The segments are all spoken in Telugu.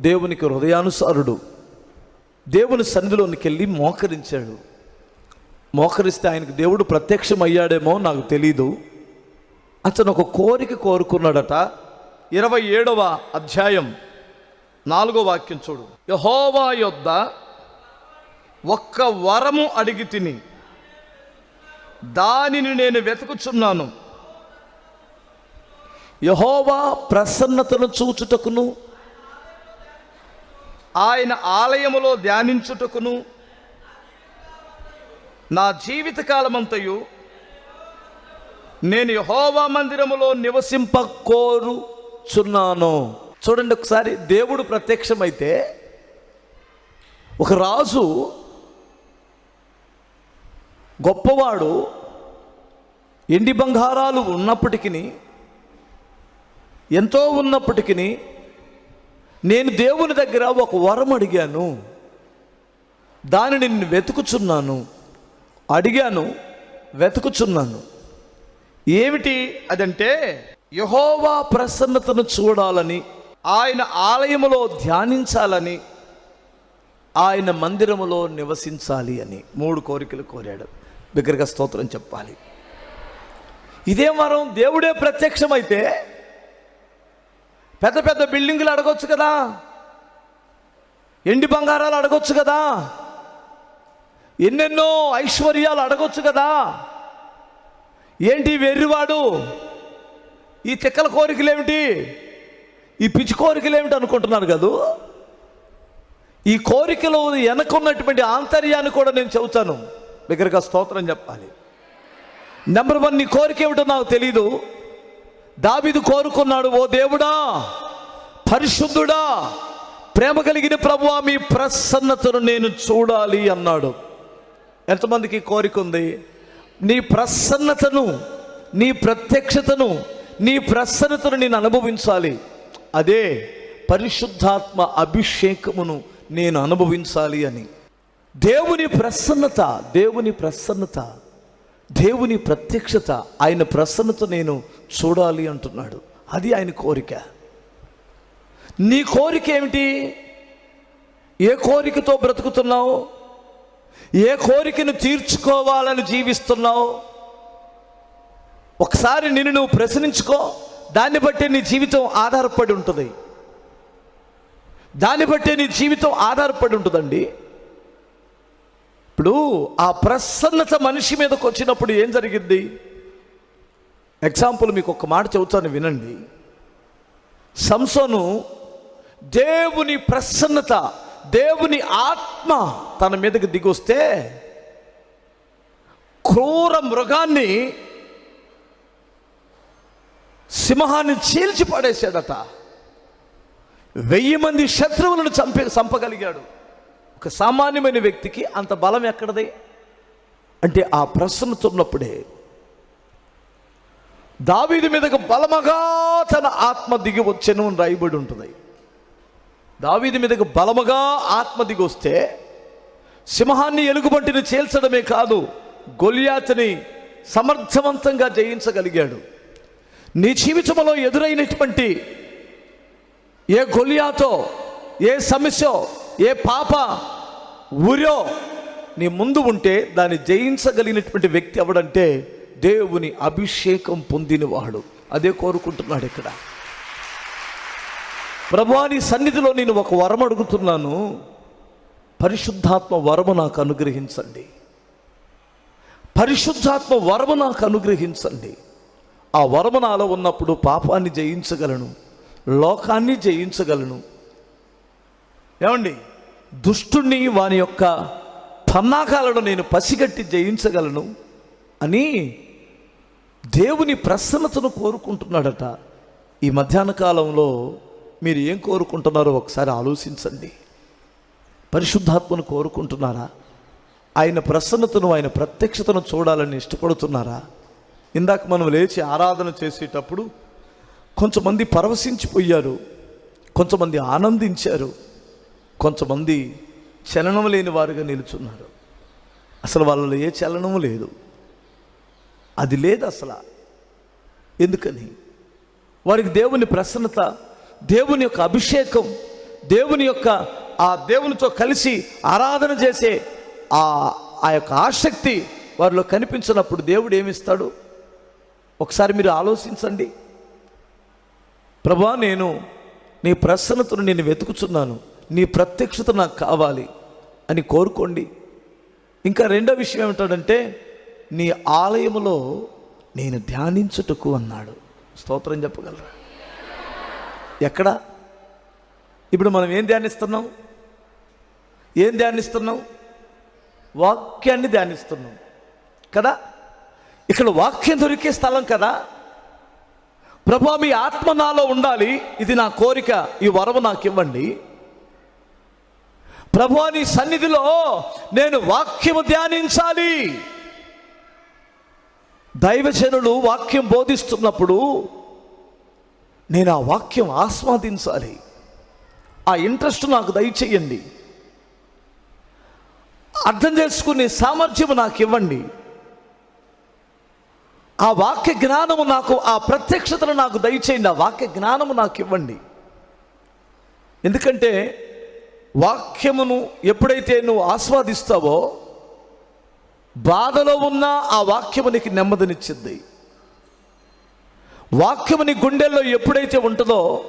దేవునికి హృదయానుసారుడు దేవుని సన్నిధిలోనికి వెళ్ళి మోకరించాడు. మోకరిస్తే ఆయనకు దేవుడు ప్రత్యక్షమయ్యాడేమో నాకు తెలీదు. అతను ఒక కోరిక కోరుకున్నాడట. ఇరవై ఏడవ అధ్యాయం నాలుగో వాక్యం చూడు. యహోవా యొద్ద ఒక్క వరము అడిగి తిని దానిని నేను వెతుకుచున్నాను. యహోవా ప్రసన్నతను చూచుటకును ఆయన ఆలయములో ధ్యానించుటకును నా జీవితకాలమంతయు నేను యహోవా మందిరములో నివసింప కోరుచున్నాను చూడండి ఒకసారి దేవుడు ప్రత్యక్షమైతే ఒక రాజు గొప్పవాడు ఎండి బంగారాలు ఉన్నప్పటికీ ఎంతో ఉన్నప్పటికీ నేను దేవుని దగ్గర ఒక వరం అడిగాను. దానిని నేను వెతుకుచున్నాను. అడిగాను వెతుకుచున్నాను. ఏమిటి అదంటే యహోవా ప్రసన్నతను చూడాలని ఆయన ఆలయములో ధ్యానించాలని ఆయన మందిరములో నివసించాలి అని మూడు కోరికలు కోరాడు. దగ్గరగా స్తోత్రం చెప్పాలి. ఇదే వరం దేవుడే ప్రత్యక్షమైతే పెద్ద పెద్ద బిల్డింగులు అడగొచ్చు కదా. ఎండి బంగారాలు అడగొచ్చు కదా. ఎన్నెన్నో ఐశ్వర్యాలు అడగొచ్చు కదా. ఏంటి వెర్రివాడు? ఈ తిక్కల కోరికలు ఏమిటి ఈ పిచ్చి కోరికలు ఏమిటి అనుకుంటున్నారు కదూ? ఈ కోరికలు వెనకున్నటువంటి ఆంతర్యాన్ని కూడా నేను చెబుతాను. దగ్గరగా స్తోత్రం చెప్పాలి. నెంబర్ వన్ నీ కోరిక ఏమిటో నాకు తెలీదు. దావిదు కోరుకున్నాడు ఓ దేవుడా పరిశుద్ధుడా ప్రేమ కలిగిన ప్రభువా మీ ప్రసన్నతను నేను చూడాలి అన్నాడు. ఎంతమందికి కోరిక ఉంది? నీ ప్రసన్నతను నీ ప్రత్యక్షతను నీ ప్రసన్నతను నేను అనుభవించాలి. అదే పరిశుద్ధాత్మ అభిషేకమును నేను అనుభవించాలి అని. దేవుని ప్రసన్నత దేవుని ప్రసన్నత. దేవుని ప్రత్యక్షత ఆయన ప్రసన్నత నేను చూడాలి అంటున్నాడు. అది ఆయన కోరిక. నీ కోరిక ఏమిటి? ఏ కోరికతో బ్రతుకుతున్నావు? ఏ కోరికను తీర్చుకోవాలని జీవిస్తున్నావు? ఒకసారి నిన్ను నువ్వు ప్రశ్నించుకో. దాన్ని బట్టి నీ జీవితం ఆధారపడి ఉంటుంది. దాన్ని బట్టి నీ జీవితం ఆధారపడి ఉంటుందండి. ఇప్పుడు ఆ ప్రసన్నత మనిషి మీదకి వచ్చినప్పుడు ఏం జరిగింది ఎగ్జాంపుల్ మీకు ఒక మాట చెబుతాను వినండి. సంసోను దేవుని ప్రసన్నత దేవుని ఆత్మ తన మీదకి దిగొస్తే క్రూర మృగాన్ని సింహాన్ని చీల్చి పడేశాడట. వెయ్యి మంది శత్రువులను చంపే చంపగలిగాడు. ఒక సామాన్యమైన వ్యక్తికి అంత బలం ఎక్కడది? అంటే ఆ ప్రశ్న ఉన్నప్పుడే దావీది మీదకు బలమగా తన ఆత్మ దిగి వచ్చెను అని రాయబడి ఉంటుంది. దావీది మీదకు బలముగా ఆత్మ దిగి వస్తే సింహాన్ని ఎలుగుబంటిని చేల్చడమే కాదు గొలియాతని సమర్థవంతంగా జయించగలిగాడు. నీ జీవితంలో ఎదురైనటువంటి ఏ గొలియాతో ఏ సమస్య ఏ పాప ఊరో నీ ముందు ఉంటే దాన్ని జయించగలిగినటువంటి వ్యక్తి ఎవడంటే దేవుని అభిషేకం పొందినవాడు. అదే కోరుకుంటున్నాడు ఇక్కడ. ప్రభువాని సన్నిధిలో నేను ఒక వరం అడుగుతున్నాను. పరిశుద్ధాత్మ వరము నాకు అనుగ్రహించండి. పరిశుద్ధాత్మ వరము నాకు అనుగ్రహించండి. ఆ వరము నాలో ఉన్నప్పుడు పాపాన్ని జయించగలను లోకాన్ని జయించగలను ఏమండి? దుష్టుణ్ణి వాని యొక్క పన్నాకాలను నేను పసిగట్టి జయించగలను అని దేవుని ప్రసన్నతను కోరుకుంటున్నాడట. ఈ మధ్యాహ్న కాలంలో మీరు ఏం కోరుకుంటున్నారో ఒకసారి ఆలోచించండి. పరిశుద్ధాత్మను కోరుకుంటున్నారా? ఆయన ప్రసన్నతను ఆయన ప్రత్యక్షతను చూడాలని ఇష్టపడుతున్నారా? ఇందాక మనం లేచి ఆరాధన చేసేటప్పుడు కొంతమంది పరవశించిపోయారు కొంతమంది ఆనందించారు కొంతమంది చలనం లేని వారుగా నిలుచున్నారు. అసలు వాళ్ళలో ఏ చలనము లేదు. అది లేదు అసలు. ఎందుకని? వారికి దేవుని ప్రసన్నత దేవుని యొక్క అభిషేకం దేవుని యొక్క ఆ దేవునితో కలిసి ఆరాధన చేసే ఆ ఆ యొక్క ఆసక్తి వారిలో కనిపించినప్పుడు దేవుడు ఏమిస్తాడు? ఒకసారి మీరు ఆలోచించండి. ప్రభా నేను నీ ప్రసన్నతను నేను వెతుకుచున్నాను. నీ ప్రత్యక్షత నాకు కావాలి అని కోరుకోండి. ఇంకా రెండో విషయం ఏమిటాడంటే నీ ఆలయములో నేను ధ్యానించుటకు అన్నాడు. స్తోత్రం చెప్పగలరా? ఎక్కడ? ఇప్పుడు మనం ఏం ధ్యానిస్తున్నాం? ఏం ధ్యానిస్తున్నాం? వాక్యాన్ని ధ్యానిస్తున్నాం. కదా? ఇక్కడ వాక్యం దొరికే స్థలం కదా? ప్రభా మీ ఆత్మ నాలో ఉండాలి. ఇది నా కోరిక. ఈ వరము నాకు ఇవ్వండి ప్రభు నీ సన్నిధిలో నేను వాక్యము ధ్యానించాలి. దైవజనులు వాక్యం బోధిస్తున్నప్పుడు నేను ఆ వాక్యం ఆస్వాదించాలి. ఆ ఇంట్రెస్ట్ నాకు దయచేయండి. అర్థం చేసుకునే సామర్థ్యం నాకు ఇవ్వండి. ఆ వాక్య జ్ఞానము నాకు ఆ ప్రత్యక్షతను నాకు దయచేయండి. ఆ వాక్య జ్ఞానము నాకు ఇవ్వండి. ఎందుకంటే వాక్యమును ఎప్పుడైతే నువ్వు ఆస్వాదిస్తావో బాధలో ఉన్న ఆ వాక్యము నీకు నెమ్మదినిచ్చింది. వాక్యము నీ గుండెల్లో ఎప్పుడైతే ఉంటుందో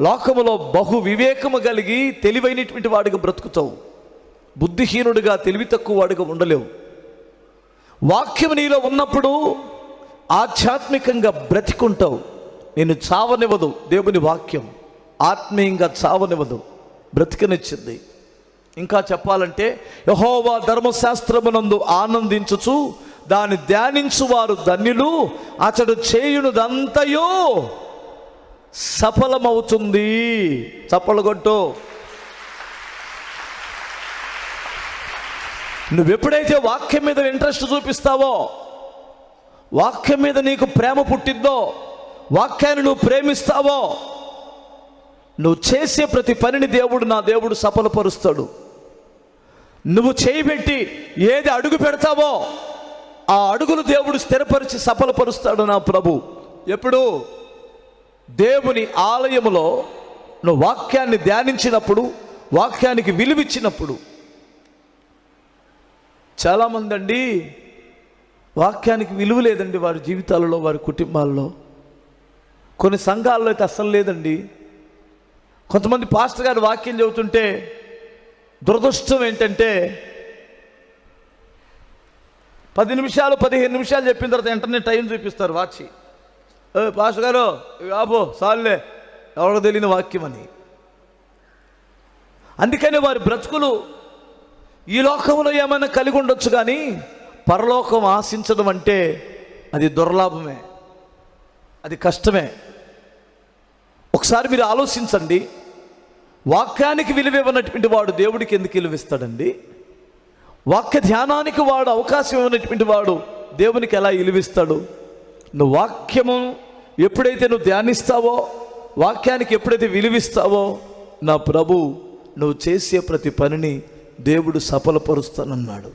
లోకములో బహు వివేకము కలిగి తెలివైనటువంటి వాడిగా బ్రతుకుతావు. బుద్ధిహీనుడిగా తెలివి తక్కువ వాడిగా ఉండలేవు. వాక్యం నీలో ఉన్నప్పుడు ఆధ్యాత్మికంగా బ్రతికుంటావు. నేను చావనివ్వదు దేవుని వాక్యం. ఆత్మీయంగా చావనివ్వదు. బ్రతికనిచ్చింది. ఇంకా చెప్పాలంటే యహోవా ధర్మశాస్త్రమునందు ఆనందించుచు దాన్ని ధ్యానించు వారు ధన్యులు అతడు చేయునుదంతయో సఫలమవుతుంది. చప్పలగొట్టు నువ్వెప్పుడైతే వాక్యం మీద ఇంట్రెస్ట్ చూపిస్తావో వాక్యం మీద నీకు ప్రేమ పుట్టిద్దో వాక్యాన్ని నువ్వు ప్రేమిస్తావో నువ్వు చేసే ప్రతి పనిని దేవుడు నా దేవుడు సఫలపరుస్తాడు. నువ్వు చేయబెట్టి ఏది అడుగు పెడతావో ఆ అడుగులు దేవుడు స్థిరపరిచి సఫలపరుస్తాడు నా ప్రభు. ఎప్పుడు? దేవుని ఆలయంలో నువ్వు వాక్యాన్ని ధ్యానించినప్పుడు వాక్యానికి విలువిచ్చినప్పుడు. చాలామంది అండి వాక్యానికి విలువ లేదండి వారి జీవితాలలో వారి కుటుంబాల్లో. కొన్ని సంఘాల్లో అయితే అస్సలు లేదండి. కొంతమంది పాస్టర్ గారు వాక్యం చెబుతుంటే దురదృష్టం ఏంటంటే పది నిమిషాలు పదిహేను నిమిషాలు చెప్పిన తర్వాత వెంటనే టైం చూపిస్తారు వాచి. ఏ పాస్టర్ గారు ఆబో సార్లే ఎవరికి తెలియని వాక్యం అని. అందుకని వారి బ్రతుకులు ఈ లోకంలో ఏమైనా కలిగి ఉండొచ్చు కానీ పరలోకం ఆశించడం అంటే అది దుర్లాభమే అది కష్టమే. ఒకసారి మీరు ఆలోచించండి. వాక్యానికి విలువ ఇవ్వనటువంటి వాడు దేవుడికి ఎందుకు విలువిస్తాడండి వాక్య ధ్యానానికి వాడు అవకాశం ఇవ్వనటువంటి వాడు దేవునికి ఎలా విలువిస్తాడు నువ్వు వాక్యము ఎప్పుడైతే నువ్వు ధ్యానిస్తావో వాక్యానికి ఎప్పుడైతే విలువిస్తావో నా ప్రభు నువ్వు చేసే ప్రతి పనిని దేవుడు సఫలపరుస్తానన్నాడు.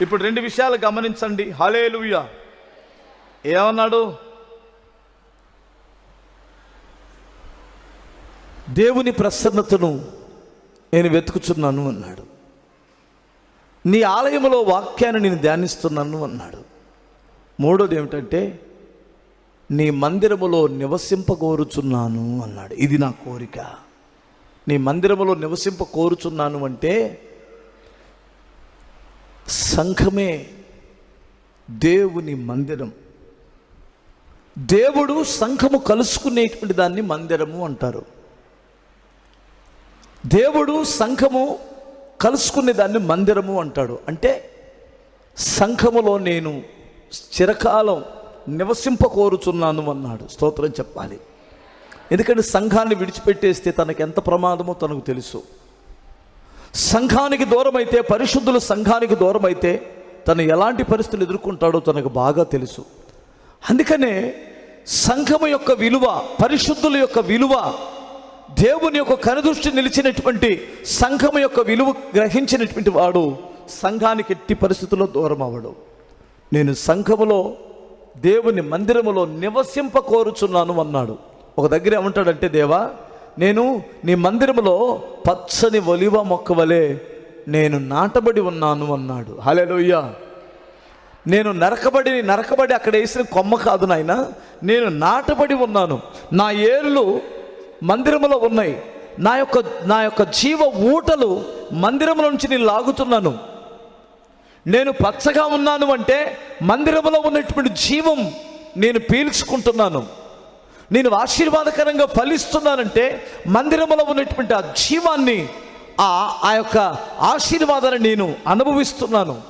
ఇప్పుడు రెండు విషయాలు గమనించండి. హలేలుయ్య ఏమన్నాడు? దేవుని ప్రసన్నతను నేను వెతుకుచున్నాను అన్నాడు. నీ ఆలయంలో వాక్యాన్ని నేను ధ్యానిస్తున్నాను అన్నాడు. మూడోది ఏమిటంటే నీ మందిరములో నివసింపకోరుచున్నాను అన్నాడు. ఇది నా కోరిక. నీ మందిరములో నివసింప కోరుచున్నాను అంటే సంఘమే దేవుని మందిరం. దేవుడు సంఘము కలుసుకునేటువంటి దాన్ని మందిరము అంటారు. దేవుడు సంఘము కలుసుకునే దాన్ని మందిరము అంటాడు. అంటే సంఘములో నేను చిరకాలం నివసింప కోరుచున్నాను అన్నాడు. స్తోత్రం చెప్పాలి. ఎందుకంటే సంఘాన్ని విడిచిపెట్టేస్తే తనకు ఎంత ప్రమాదమో తనకు తెలుసు. సంఘానికి దూరమైతే పరిశుద్ధులు సంఘానికి దూరమైతే తను ఎలాంటి పరిస్థితులు ఎదుర్కొంటాడో తనకు బాగా తెలుసు. అందుకనే సంఘము యొక్క విలువ పరిశుద్ధుల యొక్క విలువ దేవుని యొక్క కనుదృష్టి నిలిచినటువంటి సంఘము యొక్క విలువ గ్రహించినటువంటి వాడు సంఘానికి ఎట్టి పరిస్థితుల్లో దూరం అవ్వడు. నేను సంఘములో దేవుని మందిరములో నివసింప కోరుచున్నాను అన్నాడు. ఒక దగ్గర ఏమంటాడంటే దేవా నేను నీ మందిరములో పచ్చని ఒలివ మొక్క వలె నేను నాటబడి ఉన్నాను అన్నాడు. హల్లెలూయా. నేను నరకబడి నరకబడి అక్కడ వేసిన కొమ్మ కాదు నాయన నేను నాటబడి ఉన్నాను. నా ఏర్లు మందిరములో ఉన్నాయి. నా యొక్క నా యొక్క జీవ ఊటలు మందిరముల నుంచి నేను లాగుతున్నాను. నేను పచ్చగా ఉన్నాను అంటే మందిరములో ఉన్నటువంటి జీవం నేను పీల్చుకుంటున్నాను. నేను ఆశీర్వాదకరంగా ఫలిస్తున్నానంటే మందిరములో ఉన్నటువంటి ఆ జీవాన్ని ఆ ఆ యొక్క ఆశీర్వాదాన్ని నేను అనుభవిస్తున్నాను.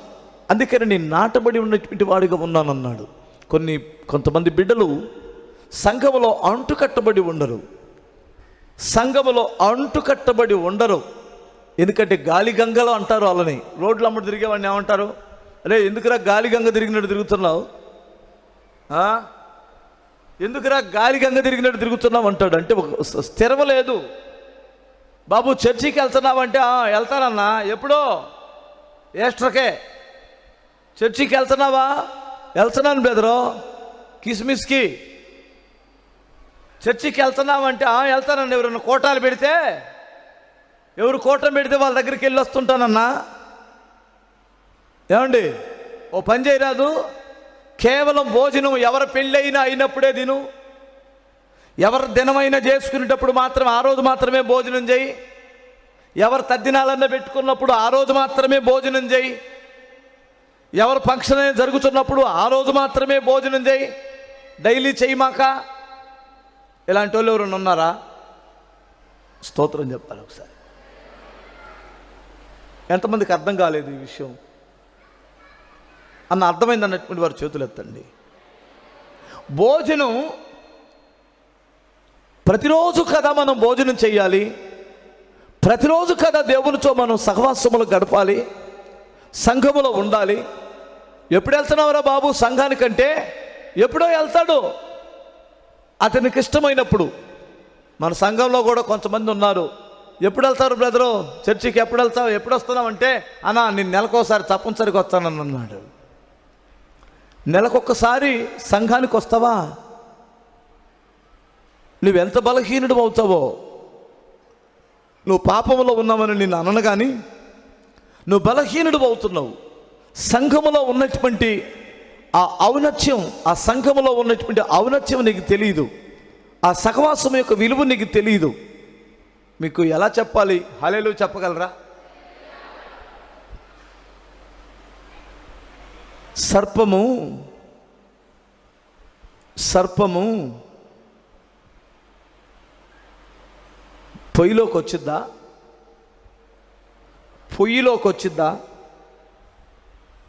అందుకని నేను నాటబడి ఉన్నటువంటి వాడిగా ఉన్నానన్నాడు. కొన్ని కొంతమంది బిడ్డలు సంఘములో అంటుకట్టబడి ఉండరు. సంఘములో అంటుకట్టబడి ఉండరు. ఎందుకంటే గాలి గంగలో అంటారు వాళ్ళని. రోడ్లు అమ్మడు తిరిగేవాడిని ఏమంటారు? అరే ఎందుకురా గాలి గంగ తిరిగినట్టు తిరుగుతున్నావు? ఎందుకురా గాలి గంగ తిరిగినట్టు తిరుగుతున్నావు అంటాడు. అంటే ఒక స్థ- లేదు. బాబు చర్చికి వెళ్తున్నావంటే వెళ్తానన్నా. ఎప్పుడో? ఏస్ట్రకే. చర్చికి వెళ్తున్నావా? వెళ్తున్నాను బెదరు కిస్మిస్కి. చర్చికి వెళ్తున్నామంటే ఆమె వెళ్తానండి ఎవరన్నా కోటాలు పెడితే ఎవరు కోటం పెడితే వాళ్ళ దగ్గరికి వెళ్ళి వస్తుంటానన్నా. ఏమండి ఓ పని చేయరాదు కేవలం భోజనం ఎవరి పెళ్ళైనా అయినప్పుడే తిను. ఎవరి దినమైనా చేసుకునేటప్పుడు మాత్రం ఆ రోజు మాత్రమే భోజనం చేయి. ఎవరు తద్దినాలన్నా పెట్టుకున్నప్పుడు ఆ రోజు మాత్రమే భోజనం చేయి. ఎవరు ఫంక్షన్ అయినా జరుగుతున్నప్పుడు ఆ రోజు మాత్రమే భోజనం చేయి. డైలీ చేయమాక ఇలాంటి వాళ్ళు ఎవరైనా ఉన్నారా? స్తోత్రం చెప్పాలి ఒకసారి. ఎంతమందికి అర్థం కాలేదు ఈ విషయం? అన్న అర్థమైంది అన్నటువంటి వారు చేతులు ఎత్తండి. భోజనం ప్రతిరోజు కదా మనం భోజనం చేయాలి ప్రతిరోజు కదా దేవునితో మనం సహవాసములు గడపాలి? సంఘములో ఉండాలి? ఎప్పుడు వెళ్తున్నావురా బాబు సంఘానికంటే? ఎప్పుడో వెళ్తాడు. అతనికి ఇష్టమైనప్పుడు మన సంఘంలో కూడా కొంతమంది ఉన్నారు. ఎప్పుడు వెళ్తారు బ్రదరు? చర్చికి ఎప్పుడు వెళ్తావు? ఎప్పుడు వస్తున్నావు అంటే అన్నా నేను నెలకోసారి తప్పనిసరిగా వస్తానని అన్నాడు. నెలకొకసారి సంఘానికి వస్తావా? నువ్వెంత బలహీనుడు అవుతావో? నువ్వు పాపంలో ఉన్నావని నేను అనను కానీ నువ్వు బలహీనుడు అవుతున్నావు. సంఘములో ఉన్నటువంటి ఆ ఔన్నత్యం ఆ సంఘములో ఉన్నటువంటి ఔన్నత్యం నీకు తెలియదు ఆ సహవాసం యొక్క విలువ నీకు తెలియదు మీకు ఎలా చెప్పాలి? హలేలు చెప్పగలరా? సర్పము సర్పము పొయ్యిలోకి వచ్చిద్దా? పొయ్యిలోకి వచ్చిద్దా?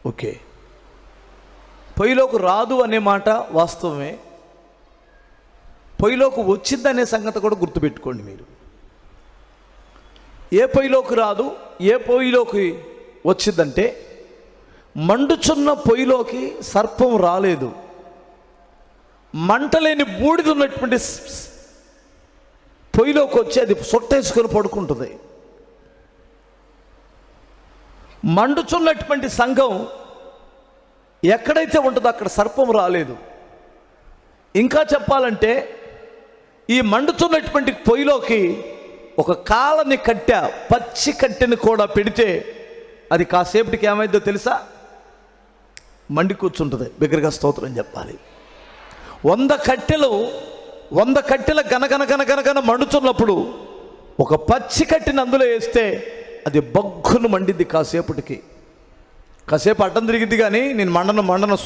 ఓకే. పొయ్యిలోకి రాదు అనే మాట వాస్తవమే. పొయ్యిలోకి వచ్చిందనే సంగతి కూడా గుర్తుపెట్టుకోండి మీరు. ఏ పొయ్యిలోకి రాదు ఏ పొయ్యిలోకి వచ్చిందంటే మండుచున్న పొయ్యిలోకి సర్పం రాలేదు. మంటలేని బూడిద ఉన్నటువంటి పొయ్యిలోకి వచ్చి అది సొట్టేసుకొని పడుకుంటుంది. మండుచున్నటువంటి సంఘం ఎక్కడైతే ఉంటుందో అక్కడ సర్పం రాలేదు. ఇంకా చెప్పాలంటే ఈ మండుతున్నటువంటి పొయ్యిలోకి ఒక కాలని కట్టె పచ్చి కట్టెని కూడా పెడితే అది కాసేపటికి ఏమైందో తెలుసా? మండి కూర్చుంటుంది. బిగ్గరగా స్తోత్రం చెప్పాలి. వంద కట్టెలు వంద కట్టెల గనగనగనగనగన మండుతున్నప్పుడు ఒక పచ్చి కట్టెని అందులో వేస్తే అది బగ్గును మండిద్ది కాసేపటికి. కాసేపు అడ్డం తిరిగిద్ది కానీ నేను మండను మండను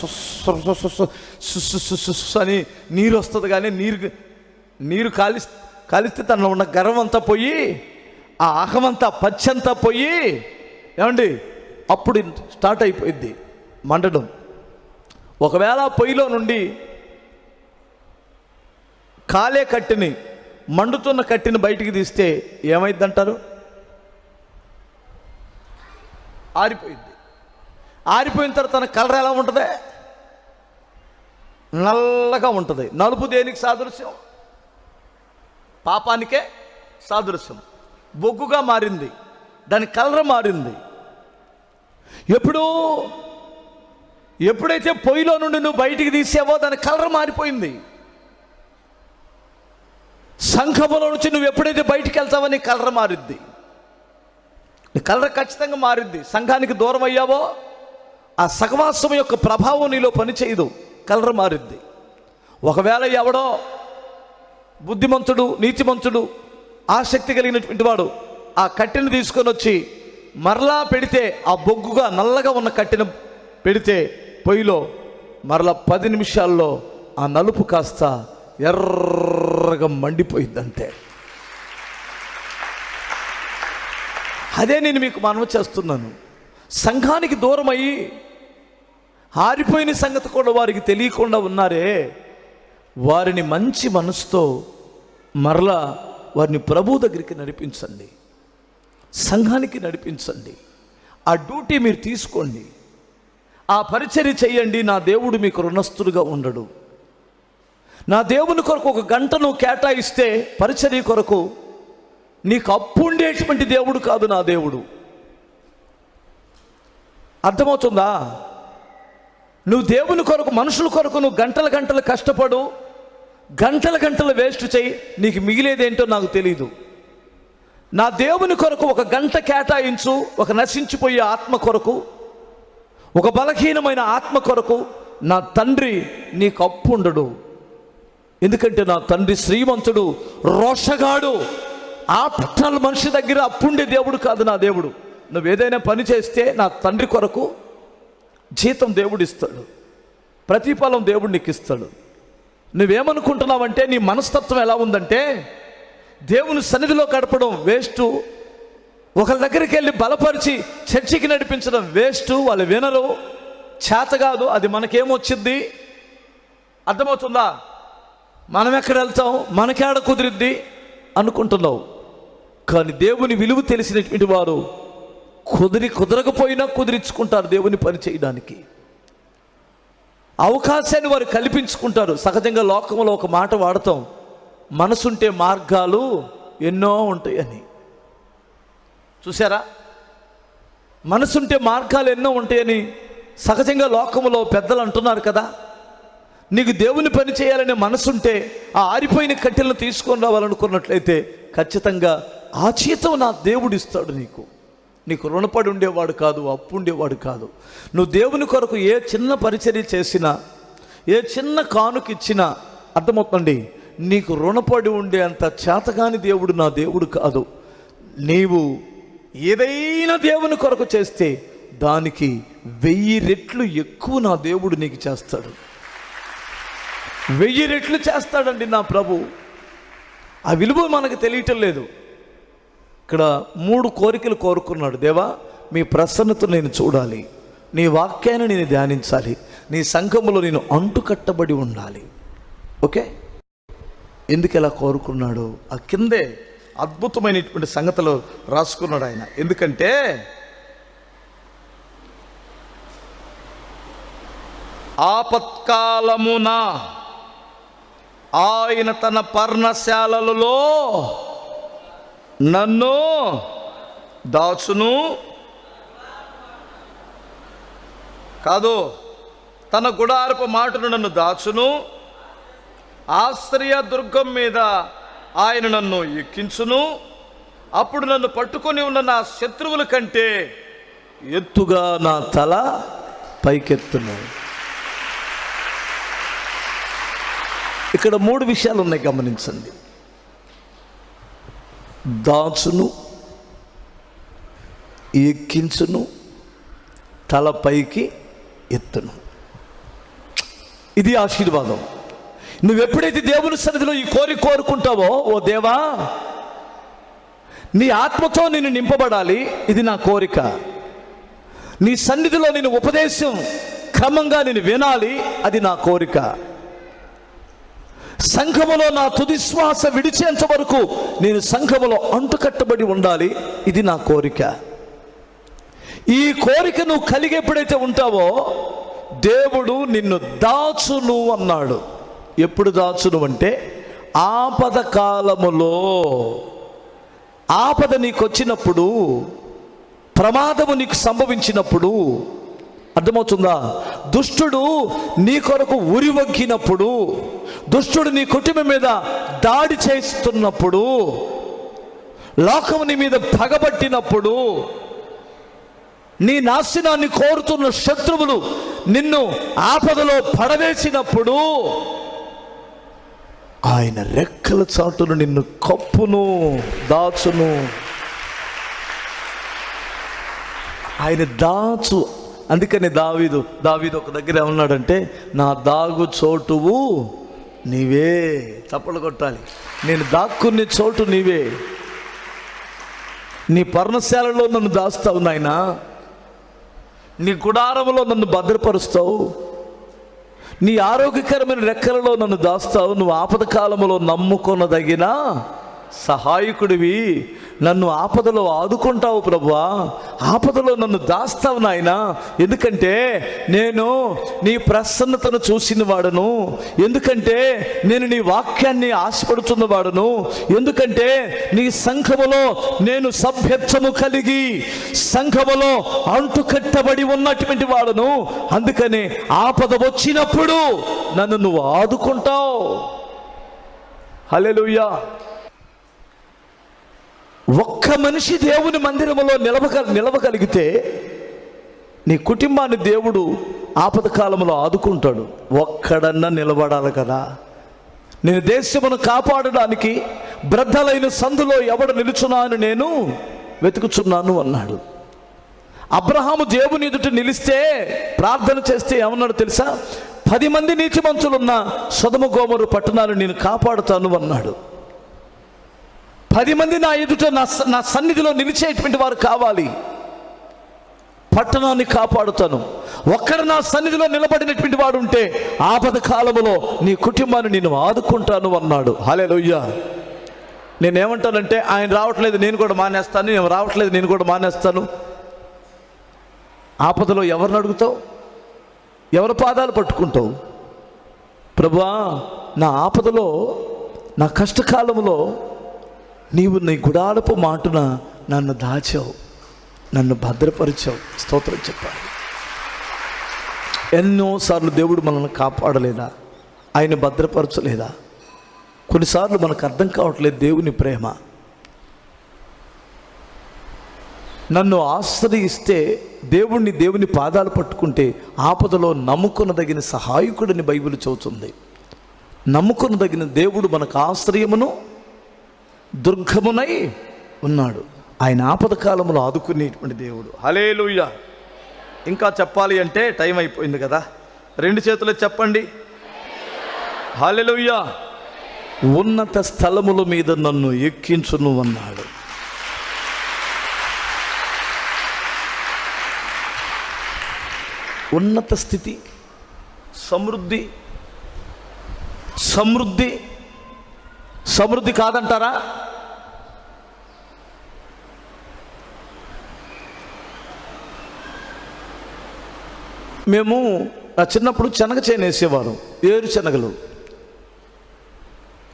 అని నీరు వస్తుంది కానీ నీరు నీరు కాలి కాలిస్తే తనలో ఉన్న గర్వం అంతా పోయి ఆ ఆహమంతా పచ్చంతా పోయి ఏమండి అప్పుడు స్టార్ట్ అయిపోయింది మండడం ఒకవేళ పొయ్యిలో నుండి కాలే కట్టిని మండుతున్న కట్టిని బయటికి తీస్తే ఏమైందంటారు ఆరిపోయింది ఆరిపోయిన తర్వాత తన కలర్ ఎలా ఉంటుంది? నల్లగా ఉంటుంది. నలుపు దేనికి సాదృశ్యం? పాపానికే సాదృశ్యం. బొగ్గుగా మారింది. దాని కలర్ మారింది. ఎప్పుడూ ఎప్పుడైతే పొయ్యిలో నుండి నువ్వు బయటికి తీసావో దాని కలర్ మారిపోయింది. సంఘములో నుంచి నువ్వు ఎప్పుడైతే బయటికి వెళ్తావో నీ కలర్ మారిద్ది. నీ కలర్ ఖచ్చితంగా మారిద్ది. సంఘానికి దూరం అయ్యావో ఆ సహవాసం యొక్క ప్రభావం నీలో పనిచేయదు. కలర్ మారింది. ఒకవేళ ఎవడో బుద్ధిమంతుడు నీతిమంతుడు ఆసక్తి కలిగినటువంటి వాడు ఆ కట్టెను తీసుకొని వచ్చి మరలా పెడితే ఆ బొగ్గుగా నల్లగా ఉన్న కట్టెను పెడితే పొయ్యిలో మరలా పది నిమిషాల్లో ఆ నలుపు కాస్త ఎర్రగా మండిపోయిందంతే అదే నేను మీకు మనవి చేస్తున్నాను. సంఘానికి దూరమయ్యి ఆరిపోయిన సంగతి కూడా వారికి తెలియకుండా ఉన్నారే. వారిని మంచి మనసుతో మరలా వారిని ప్రభు దగ్గరికి నడిపించండి. సంఘానికి నడిపించండి. ఆ డ్యూటీ మీరు తీసుకోండి. ఆ పరిచర్య చేయండి. నా దేవుడు మీకు రుణస్థులుగా ఉండడు. నా దేవుని కొరకు ఒక గంటను కేటాయిస్తే పరిచర్య కొరకు నీకు అప్పు ఉండేటువంటి దేవుడు కాదు నా దేవుడు. అర్థమవుతుందా? నువ్వు దేవుని కొరకు మనుషుల కొరకు నువ్వు గంటల గంటలు కష్టపడు గంటల గంటలు వేస్ట్ చేయి నీకు మిగిలేదేంటో నాకు తెలియదు నా దేవుని కొరకు ఒక గంట కేటాయించు ఒక నశించిపోయే ఆత్మ కొరకు ఒక బలహీనమైన ఆత్మ కొరకు నా తండ్రి నీకు అప్పు ఉండడు. ఎందుకంటే నా తండ్రి శ్రీమంతుడు రోషగాడు ఆ పట్టణాల మనిషి దగ్గర అప్పుండే దేవుడు కాదు నా దేవుడు. నువ్వు ఏదైనా పని చేస్తే నా తండ్రి కొరకు జీతం దేవుడు ఇస్తాడు ప్రతిఫలం దేవుడు నీకు ఇస్తాడు నువ్వేమనుకుంటున్నావంటే నీ మనస్తత్వం ఎలా ఉందంటే దేవుని సన్నిధిలో గడపడం వేస్ట్. ఒకరి దగ్గరికి వెళ్ళి బలపరిచి చర్చికి నడిపించడం వేస్ట్. వాళ్ళు వినరు. చేత కాదు. అది మనకేమొచ్చింది? అర్థమవుతుందా? మనం ఎక్కడ వెళ్తాం మనకేడ కుదిరిద్ది? అనుకుంటున్నావు. కానీ దేవుని విలువ తెలిసినటువంటి వారు కుదిరి కుదరకపోయినా కుదిరించుకుంటారు దేవుని పని చేయడానికి. అవకాశాన్ని వారు కల్పించుకుంటారు. సహజంగా లోకంలో ఒక మాట వాడతాం మనసుంటే మార్గాలు ఎన్నో ఉంటాయని. చూసారా మనసుంటే మార్గాలు ఎన్నో ఉంటాయని సహజంగా లోకంలో పెద్దలు అంటున్నారు కదా. నీకు దేవుని పని చేయాలనే మనసుంటే ఆ ఆరిపోయిన కట్టెలను తీసుకొని రావాలనుకున్నట్లయితే ఖచ్చితంగా ఆ జీతం నా దేవుడు ఇస్తాడు నీకు. నీకు రుణపడి ఉండేవాడు కాదు అప్పు ఉండేవాడు కాదు. నువ్వు దేవుని కొరకు ఏ చిన్న పరిచర్య చేసినా ఏ చిన్న కానుక ఇచ్చినా అర్థమవుతుంది నీకు రుణపడి ఉండే అంత చేతగాని దేవుడు నా దేవుడు కాదు. నీవు ఏదైనా దేవుని కొరకు చేస్తే దానికి వెయ్యి రెట్లు ఎక్కువ నా దేవుడు నీకు చేస్తాడు. వెయ్యి రెట్లు చేస్తాడండి నా ప్రభు. ఆ విలువ మనకు తెలియటం లేదు. ఇక్కడ మూడు కోరికలు కోరుకున్నాడు. దేవా మీ ప్రసన్నత నేను చూడాలి. నీ వాక్యాన్ని నేను ధ్యానించాలి. నీ సంఘములో నేను అంటుకట్టబడి ఉండాలి. ఓకే? ఎందుకు ఇలా కోరుకున్నాడు? ఆ కిందే అద్భుతమైనటువంటి సంగతులు రాసుకున్నాడు ఆయన. ఎందుకంటే ఆపత్కాలమున ఆయన తన పర్ణశాలలలో నన్ను దాచును. కాదు తన గుడారపు మాటను నన్ను దాచును. ఆశ్రయ దుర్గం మీద ఆయన నన్ను ఎక్కించును. అప్పుడు నన్ను పట్టుకొని ఉన్న నా శత్రువుల కంటే ఎత్తుగా నా తల పైకెత్తును. ఇక్కడ మూడు విషయాలు ఉన్నాయి గమనించండి. దాచును ఎక్కించును తలపైకి ఎత్తును. ఇది ఆశీర్వాదం. నువ్వు ఎప్పుడైతే దేవుని సన్నిధిలో ఈ కోరి కోరుకుంటావో ఓ దేవా నీ ఆత్మతో నేను నింపబడాలి ఇది నా కోరిక. నీ సన్నిధిలో నేను ఉపదేశం క్రమంగా నేను వినాలి అది నా కోరిక. సంఘములో నా తుదిశ్వాస విడిచేంత వరకు నేను సంఘములో అంటుకట్టబడి ఉండాలి. ఇది నా కోరిక. ఈ కోరిక నువ్వు కలిగి ఎప్పుడైతే ఉంటావో దేవుడు నిన్ను దాచును అన్నాడు. ఎప్పుడు దాచును అంటే ఆపద కాలములో. ఆపద నీకు వచ్చినప్పుడు ప్రమాదము నీకు సంభవించినప్పుడు అర్థమవుతుందా? దుష్టుడు నీ కొరకు ఉరివగ్గినప్పుడు దుష్టుడు నీ కుటుంబం మీద దాడి చేస్తున్నప్పుడు లోకం నీ మీద పగబట్టినప్పుడు నీ నాశనాన్ని కోరుతున్న శత్రువులు నిన్ను ఆపదలో పడవేసినప్పుడు ఆయన రెక్కల చాటును నిన్ను కప్పును దాచును. ఆయన దాచు అందుకని దావీదు దావీదు ఒక దగ్గర ఉన్నాడంటే నా దాగు చోటువు నీవే తప్పలు కొట్టాలి. నేను దాక్కునే చోటు నీవే. నీ పర్ణశాలలో నన్ను దాస్తావు నాయనా. నీ గుడారంలో నన్ను భద్రపరుస్తావు. నీ ఆరోగ్యకరమైన రెక్కలలో నన్ను దాస్తావు. నువ్వు ఆపద కాలంలో నమ్ముకొనదగిన సహాయకుడివి. నన్ను ఆపదలో ఆదుకుంటావు ప్రభువా. ఆపదలో నన్ను దాస్తావు నాయన. ఎందుకంటే నేను నీ ప్రసన్నతను చూసిన వాడను. ఎందుకంటే నేను నీ వాక్యాన్ని ఆశపడుతున్న వాడను. ఎందుకంటే నీ సంఘములో నేను సభ్యత్వము కలిగి సంఘములో అంటుకట్టబడి ఉన్నటువంటి వాడను. అందుకని ఆపద వచ్చినప్పుడు నన్ను నువ్వు ఆదుకుంటావు. హల్లెలూయా. ఒక్క మనిషి దేవుని మందిరములో నిలవక నిలవగలిగితే నీ కుటుంబాన్ని దేవుడు ఆపద కాలంలో ఆదుకుంటాడు. ఒక్కడన్నా నిలబడాలి కదా. నేను దేశమును కాపాడడానికి బ్రద్దలైన సందులో ఎవడు నిలుచున్నాను నేను వెతుకుచున్నాను అన్నాడు. అబ్రహాము దేవుని ఎదుట నిలిస్తే ప్రార్థన చేస్తే ఏమన్నాడు తెలుసా? పది మంది నీతిమంతులున్న సొదమ గోమరు పట్టణాలు నేను కాపాడుతాను అన్నాడు. పది మంది నా ఎదుట నా నా సన్నిధిలో నిలిచేటువంటి వారు కావాలి. పట్టణాన్ని కాపాడుతాను. ఒక్కడ నా సన్నిధిలో నిలబడినటువంటి వాడు ఉంటే ఆపద కాలములో నీ కుటుంబాన్ని నేను ఆదుకుంటాను అన్నాడు. హల్లెలూయా. నేనేమంటానంటే ఆయన రావట్లేదు నేను కూడా మానేస్తాను. నేను రావట్లేదు నేను కూడా మానేస్తాను. ఆపదలో ఎవరిని అడుగుతావు? ఎవరి పాదాలు పట్టుకుంటావు? ప్రభువా నా ఆపదలో నా కష్టకాలంలో నీవు నీ గుడాలపు మాటున నన్ను దాచావు నన్ను భద్రపరిచావు. స్తోత్రం చెప్పాలి. ఎన్నోసార్లు దేవుడు మనల్ని కాపాడలేదా? ఆయన భద్రపరచలేదా? కొన్నిసార్లు మనకు అర్థం కావట్లేదు దేవుని ప్రేమ. నన్ను ఆశ్రయిస్తే దేవుణ్ణి దేవుని పాదాలు పట్టుకుంటే ఆపదలో నమ్ముకొనదగిన సహాయకుడిని బైబిల్ చదువుతుంది నమ్ముకునదగిన దేవుడు మనకు ఆశ్రయమును దుర్గమునై ఉన్నాడు. ఆయన ఆపద కాలంలో ఆదుకునేటువంటి దేవుడు. హలేలుయ్య ఇంకా చెప్పాలి అంటే టైం అయిపోయింది కదా. రెండు చేతులు చెప్పండి. హల్లెలూయా. ఉన్నత స్థలముల మీద నన్ను ఎక్కించును అన్నాడు. ఉన్నత స్థితి సమృద్ధి సమృద్ధి సమృద్ధి కాదంటారా? మేము నా చిన్నప్పుడు శనగ చేను వేసేవారు ఏరు శనగలు.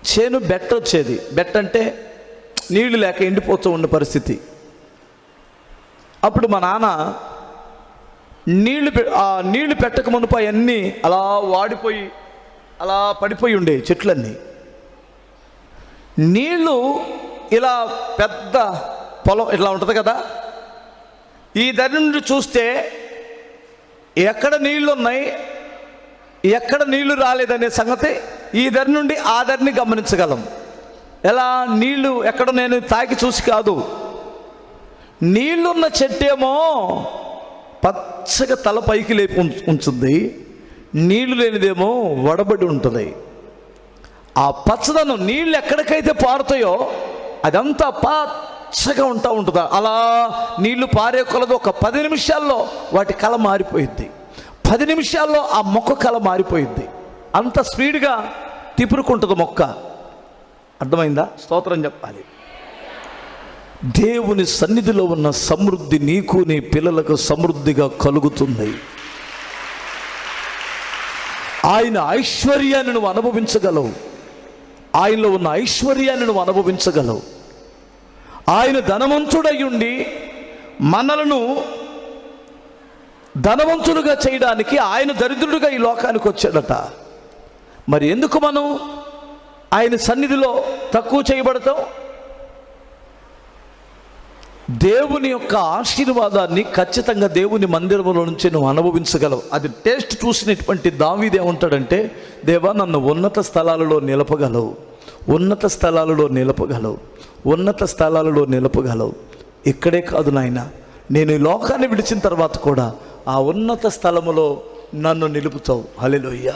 చేను బెట్ట వచ్చేది. బెట్ట అంటే నీళ్ళు లేక ఎండిపోతూ ఉన్న పరిస్థితి. అప్పుడు మా నాన్న నీళ్ళు పె- ఆ నీళ్ళు పెట్టక మునుపు అవన్నీ అలా వాడిపోయి అలా పడిపోయి ఉండే చెట్లన్నీ. నీళ్ళు ఇలా పెద్ద పొలం ఇట్లా ఉంటుంది కదా? ఈ దరి నుండి చూస్తే ఎక్కడ నీళ్ళు ఉన్నాయి ఎక్కడ నీళ్ళు రాలేదనే సంగతి ఈ దరి నుండి ఆ దరిని గమనించగలం. ఎలా? నీళ్ళు ఎక్కడ నేను తాకి చూసి కాదు. నీళ్ళున్న చెట్టేమో పచ్చగా తల పైకి లేపి ఉంచు- ఉంచుద్ది. నీళ్ళు లేనిదేమో వడబడి ఉంటుంది. ఆ పచ్చదనం నీళ్ళు ఎక్కడికైతే పారుతాయో అదంతా పచ్చగా ఉంటా ఉంటుంది? అలా నీళ్ళు పారే కొలదు ఒక పది నిమిషాల్లో వాటి కళ మారిపోయింది పది నిమిషాల్లో ఆ మొక్క కళ మారిపోయింది అంత స్పీడ్గా తిప్పురుకుంటుంది మొక్క. అర్థమైందా? స్తోత్రం చెప్పాలి. దేవుని సన్నిధిలో ఉన్న సమృద్ధి నీకు నీ పిల్లలకు సమృద్ధిగా కలుగుతుంది. ఆయన ఐశ్వర్యాన్ని నువ్వు అనుభవించగలవు. ఆయనలో ఉన్న ఐశ్వర్యాన్ని నువ్వు అనుభవించగలవు. ఆయన ధనవంతుడై ఉండి మనలను ధనవంతులుగా చేయడానికి ఆయన దరిద్రుడిగా ఈ లోకానికి వచ్చాడట. మరి ఎందుకు మనం ఆయన సన్నిధిలో తక్కువ చేయబడతాం? దేవుని యొక్క ఆశీర్వాదాన్ని ఖచ్చితంగా దేవుని మందిరంలో నుంచి నువ్వు అనుభవించగలవు. అది టేస్ట్ చూసినటువంటి దావీది ఏమంటాడంటే దేవా నన్ను ఉన్నత స్థలాలలో నిలపగలవు. ఉన్నత స్థలాలలో నిలపగలవు. ఉన్నత స్థలాలలో నిలపగలవు. ఇక్కడే కాదు నాయన నేను ఈ లోకాన్ని విడిచిన తర్వాత కూడా ఆ ఉన్నత స్థలములో నన్ను నిలుపుతావు. హల్లెలూయా.